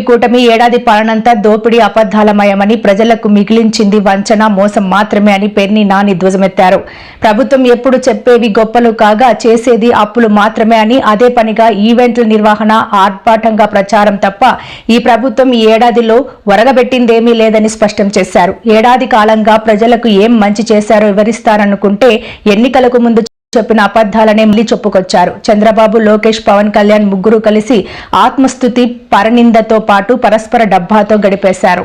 కూటమి ఏడాది పాలనంతా దోపిడీ అబద్దాలమయమని ప్రజలకు మిగిలించింది వంచన మోసం మాత్రమే అని పెర్ని నాని ధ్వజమెత్తారు. ప్రభుత్వం ఎప్పుడు చెప్పేవి గొప్పలు కాగా చేసేది అప్పులు మాత్రమే అని అదే పనిగా ఈవెంట్ల నిర్వహణ ఆర్భాటంగా ప్రచారం తప్ప ఈ ప్రభుత్వం ఈ ఏడాదిలో వరగబెట్టిందేమీ లేదని స్పష్టం చేశారు. ఏడాది కాలంగా ప్రజలకు ఏం మంచి చేశారో వివరిస్తారనుకుంటే ఎన్నికలకు ముందు చెప్పిన అబద్ధాలనే మళ్ళీ చెప్పుకొచ్చారు. చంద్రబాబు లోకేష్ పవన్ కళ్యాణ్ ముగ్గురు కలిసి ఆత్మస్థుతి పరనిందతో పాటు పరస్పర డబ్బాతో గడిపేశారు.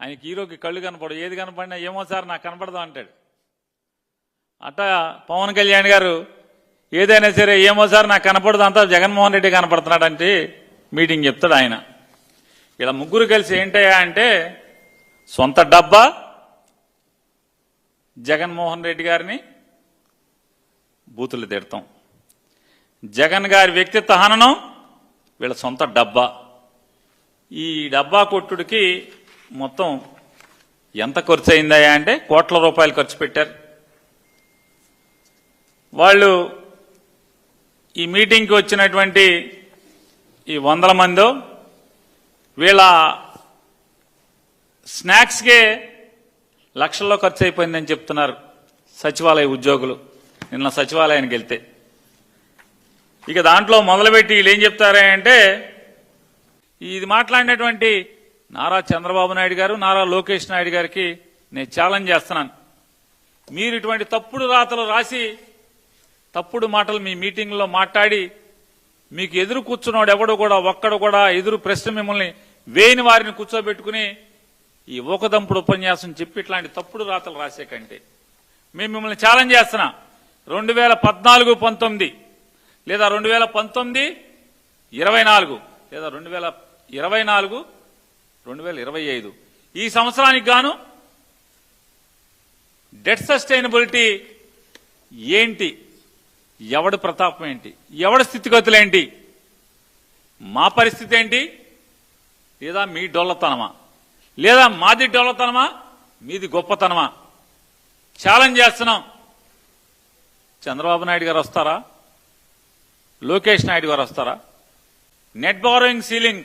ఆయనకి హీరోకి కళ్ళు కనపడవు. ఏది కనపడినా ఏమో సార్ నాకు కనపడదు అంటాడు. అట్ట పవన్ కళ్యాణ్ గారు ఏదైనా సరే ఏమో సార్ నాకు కనపడదు అంతా జగన్మోహన్ రెడ్డి కనపడుతున్నాడు అంటే మీటింగ్ చెప్తాడు ఆయన. ఇలా ముగ్గురు కలిసి ఏంటయ్యా అంటే సొంత డబ్బా జగన్మోహన్ రెడ్డి గారిని బూతులు తిడతాం. జగన్ గారి వ్యక్తిత్వ హననం వీళ్ళ సొంత డబ్బా. ఈ డబ్బా కొట్టుడికి మొత్తం ఎంత ఖర్చు అయిందయ్యా అంటే కోట్ల రూపాయలు ఖర్చు పెట్టారు. వాళ్ళు ఈ మీటింగ్కి వచ్చినటువంటి ఈ వందల మందో వీళ్ళ స్నాక్స్కే లక్షల్లో ఖర్చు అయిపోయిందని చెప్తున్నారు సచివాలయ ఉద్యోగులు. నిన్న సచివాలయానికి వెళ్తే. ఇక దాంట్లో మొదలుపెట్టి వీళ్ళు ఏం చెప్తారా అంటే ఇది మాట్లాడినటువంటి నారా చంద్రబాబు నాయుడు గారు నారా లోకేష్ నాయుడు గారికి నేను ఛాలెంజ్ చేస్తున్నాను. మీరు ఇటువంటి తప్పుడు రాతలు రాసి తప్పుడు మాటలు మీ మీటింగ్లో మాట్లాడి మీకు ఎదురు కూర్చున్నవాడు ఎవడు కూడా ఒక్కడు కూడా ఎదురు ప్రశ్న మిమ్మల్ని వేయని వారిని కూర్చోబెట్టుకుని ఈ ఊకదంపుడు ఉపన్యాసం చెప్పి ఇట్లాంటి తప్పుడు రాతలు రాసే కంటే. మేము మిమ్మల్ని ఛాలెంజ్ చేస్తున్నా. రెండు వేల పద్నాలుగు పంతొమ్మిది లేదా రెండు వేల పంతొమ్మిది ఇరవై నాలుగు లేదా రెండు వేల ఇరవై నాలుగు రెండు వేల ఇరవై ఐదు. ఈ సంవత్సరానికి గాను డెట్ సస్టైనబిలిటీ ఏంటి? ఎవడి ప్రతాపం ఏంటి? ఎవడి స్థితిగతులేంటి మా పరిస్థితి ఏంటి? లేదా మీ డొల్లతనమా? లేదా మాది డొల్లతనమా? మీది గొప్పతనమా? ఛాలెంజ్ చేస్తున్నాం. చంద్రబాబు నాయుడు గారు వస్తారా? లోకేష్ నాయుడు గారు వస్తారా? Net borrowing ceiling